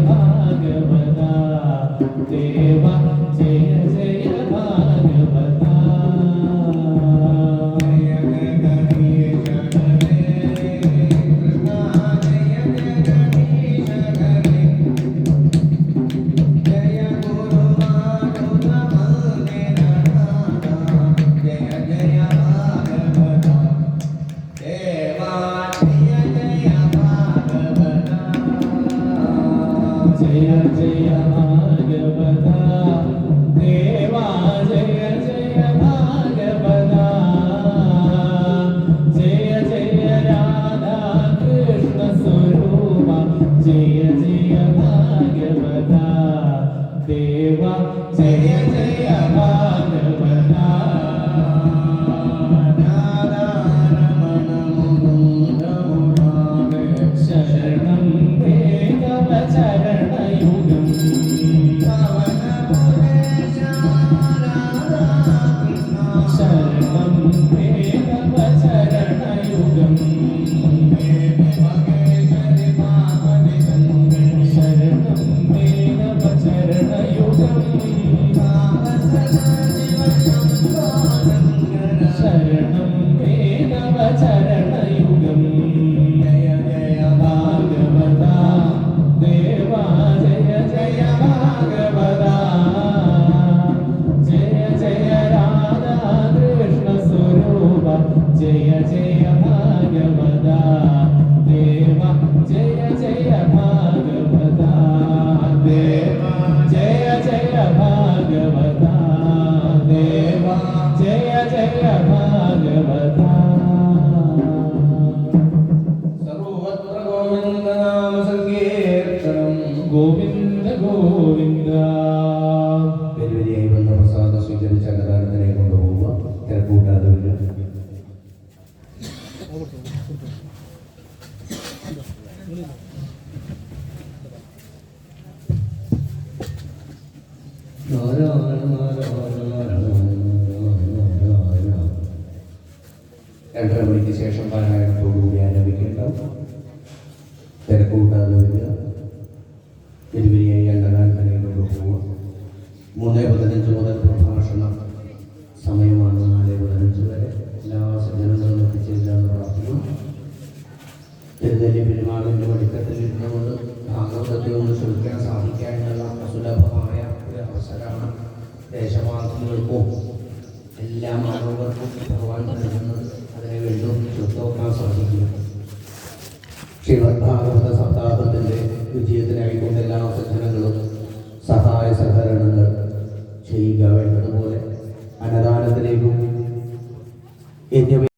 Bye. ദേവാ. ജയ ജയ ഭാഗവത ഭാഗവത ദേവ ജയ ജയ ഭാഗവത സർവത്ര ഗോവിന്ദനാമ സങ്കീർത്തനം ഗോവിന്ദ ഗോവിന്ദ പെരുവരിയായി വന്ന പ്രസാദം സ്വീകരിച്ച അന്നദാനത്തിനെ കൊണ്ടുപോവുക. തിരക്കൂട്ടാതെ വരിക. നാരായണ മണിക്ക് ശേഷം പാരായണത്തോടുകൂടി ആരംഭിക്കേണ്ട തിരക്കൂട്ടാതെ വരിക പെരുവരിയായി അന്നദാനത്തിനെ കൊണ്ടുപോവുക മൂന്ന് പതിനഞ്ച് മുതൽ പ്രഭാഷണം സമയമാണ് നാല് പതിനഞ്ച് വരെ. എല്ലാ സജ്ജനങ്ങളും എത്തിച്ചേരാന്ന് പ്രാർത്ഥിക്കും തിരുനെല്ലി പെരുമാളിന്റെ വടിക്കത്തിൽ ഇരുന്നുകൊണ്ട് ഭാഗവതത്തെ ഒന്ന് ശ്രമിക്കാൻ സാധിക്കാനുള്ള സുലഭമായ ഒരു അവസരമാണ് ദേശവാസികൾക്കും എല്ലാ മാനവവർക്കും ഭഗവാൻ നൽകുന്നത് അതിനെ വീണ്ടും തീർത്തോക്കാൻ സാധിക്കും ശ്രീമദ്ഭാഗവത സപ്താഹത്തിന്റെ വിജയത്തിനായിക്കൊണ്ട് എല്ലാ അവസരങ്ങളും സഹായ സഹകരണങ്ങൾ ചെയ്യുക വേണ്ടതുപോലെ അന്നദാനത്തിലേക്കും എന്നിവ